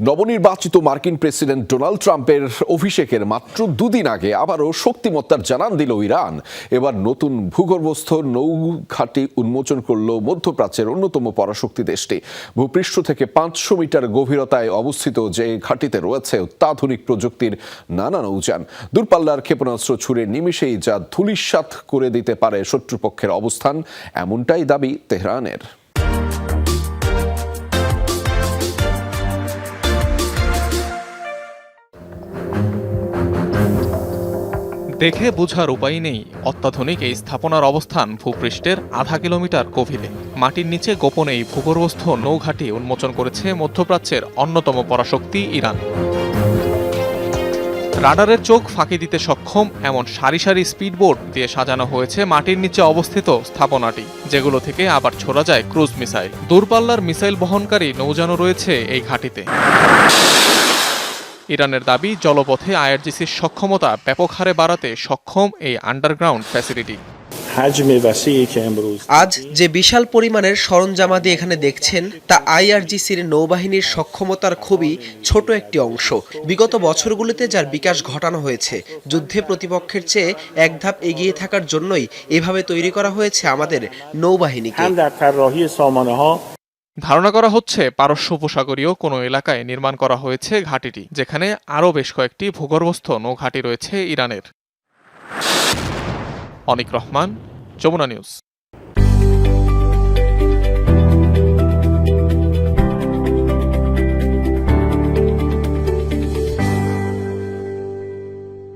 নবনির্বাচিত মার্কিন president Donald ট্রাম্পের অভিষেকের মাত্র দুদিন আগে আবারও শক্তিমত্তার জানান দিল ইরান। এবার নতুন ভূগর্ভস্থ নৌঘাটি উন্মোচন করল মধ্যপ্রাচ্যের অন্যতম পরাশক্তি দেশটি। ভূপৃষ্ঠ থেকে পাঁচশো মিটার গভীরতায় অবস্থিত যে ঘাটিতে রয়েছে অত্যাধুনিক প্রযুক্তির নানা নৌযান, দূরপাল্লার ক্ষেপণাস্ত্র ছুড়ে নিমিষেই যা ধূলিসাৎ করে দিতে পারে শত্রুপক্ষের অবস্থান, এমনটাই দাবি তেহরানের। দেখে বোঝার উপায় নেই। অত্যাধুনিক এই স্থাপনার অবস্থান ভূপৃষ্ঠের আধা কিলোমিটার গভীরে। মাটির নিচে গোপনে এই ভূগর্ভস্থ নৌঘাটি উন্মোচন করেছে মধ্যপ্রাচ্যের অন্যতম পরাশক্তি ইরান। রাডারের চোখ ফাঁকি দিতে সক্ষম এমন সারি সারি স্পিডবোট দিয়ে সাজানো হয়েছে মাটির নিচে অবস্থিত স্থাপনাটি, যেগুলো থেকে আবার ছোড়া যায় ক্রুজ মিসাইল। দূরপাল্লার মিসাইল বহনকারী নৌযানও রয়েছে এই ঘাটিতে। ইরানের দাবি, জলপথে আইআরজিসির সক্ষমতা ব্যাপক হারে বাড়াতে সক্ষম এই আন্ডারগ্রাউন্ড ফ্যাসিলিটি। আজ যে বিশাল পরিমাণের সরঞ্জামাদি এখানে দেখছেন, তা আইআরজিসির নৌবাহিনীর সক্ষমতার খুবই ছোট একটি অংশ। বিগত বছরগুলিতে যার বিকাশ ঘটানো হয়েছে, যুদ্ধে প্রতিপক্ষের চেয়ে এক ধাপ এগিয়ে থাকার জন্যই এভাবে তৈরি করা হয়েছে আমাদের নৌবাহিনীকে। ধারণা করা হচ্ছে পারস্য উপসাগরীয় কোনো এলাকায় নির্মাণ করা হয়েছে ঘাঁটিটি, যেখানে আরও বেশ কয়েকটি ভূগর্ভস্থ নৌঘাঁটি রয়েছে ইরানের। অনিক রহমান, যমুনা নিউজ।